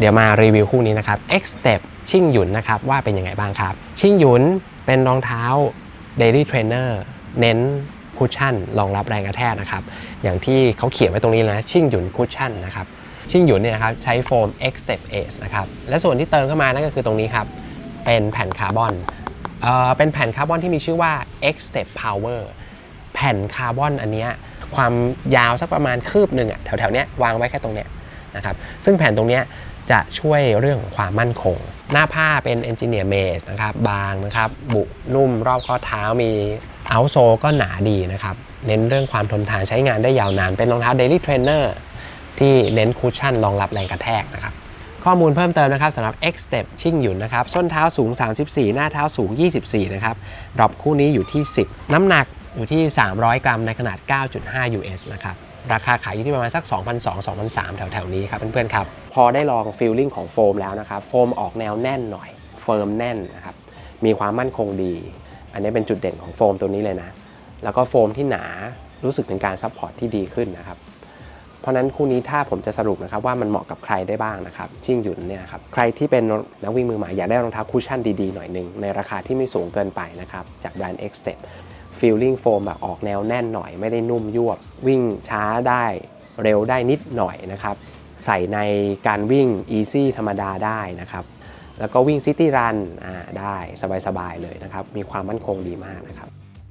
เดี๋ยวมารีวิวคู่นี้นะครับ X Step ชิ่งหยุนนะครับว่าเป็นยังไงบ้างครับ ชิ่งหยุนเป็นรองเท้า Daily Trainer เน้นคุชชั่นรองรับแรงกระแทกนะครับ อย่างที่เขาเขียนไว้ตรงนี้เลยนะชิ่งหยุนคุชชั่นนะครับชิ่งหยุนเนี่ยนะครับใช้โฟม X Step Ace นะครับและส่วนที่เติมเข้ามานั่นก็คือตรงนี้ครับ เป็นแผ่นคาร์บอนเอ่อเป็นแผ่นคาร์บอนที่มีชื่อว่า X Step Power แผ่นคาร์บอนอันเนี้ยความยาวสักประมาณคืบหนึ่งอะแถวๆเนี้ยวางไว้แค่ตรงเนี้ยนะครับซึ่งแผ่นตรงเนี้ย จะช่วยเรื่องของความมั่นคง หน้าผ้าเป็น Engineer Made นะครับ บางนะครับ บุนุ่มรอบข้อเท้ามีเอาโซก็หนาดีนะครับ เน้นเรื่องความทนทานใช้งานได้ยาวนาน เป็นรองเท้า Daily Trainer ที่เน้นคุชชั่นรองรับแรงกระแทกนะครับ ข้อมูลเพิ่มเติมนะครับสำหรับ X Step ชิ่งหยุนนะครับ ส้นเท้าสูง 34 หน้าเท้าสูง 24 นะครับ ดรอปคู่นี้อยู่ที่ 10 น้ำหนักอยู่ที่ 300 กรัมในขนาด 9.5 US นะครับ ราคาขายอยู่ที่ประมาณสัก 2,200-2,300 แถวๆนี้ครับเพื่อนๆครับ พอได้ลองฟีลลิ่งของโฟมแล้วนะครับโฟมออกแนวแน่นหน่อยเฟิร์มแน่นนะครับมีความมั่นคงดี อันนี้เป็นจุดเด่นของโฟมตัวนี้เลยนะ แล้วก็โฟมที่หนารู้สึกถึงการซัพพอร์ตที่ดีขึ้นนะครับเพราะนั้นคู่นี้ถ้าผมจะสรุปนะครับว่ามันเหมาะกับใครได้บ้างนะครับชิ่งหยุนเนี่ยครับใครที่เป็นนักวิ่งมือใหม่อยากได้รองเท้าคุชชั่นดีๆหน่อยหนึ่งในราคาที่ไม่สูงเกินไปนะครับจากแบรนด์ ฟิลลิ่งโฟมแบบออกแนวแน่นหน่อยไม่ได้นุ่มยวบ วิ่งช้าได้เร็วได้นิดหน่อยนะครับ ใส่ในการวิ่งอีซี่ธรรมดาได้นะครับ แล้วก็วิ่ง City Run อ่าได้สบายๆเลยนะครับ มีความมั่นคงดีมากนะครับ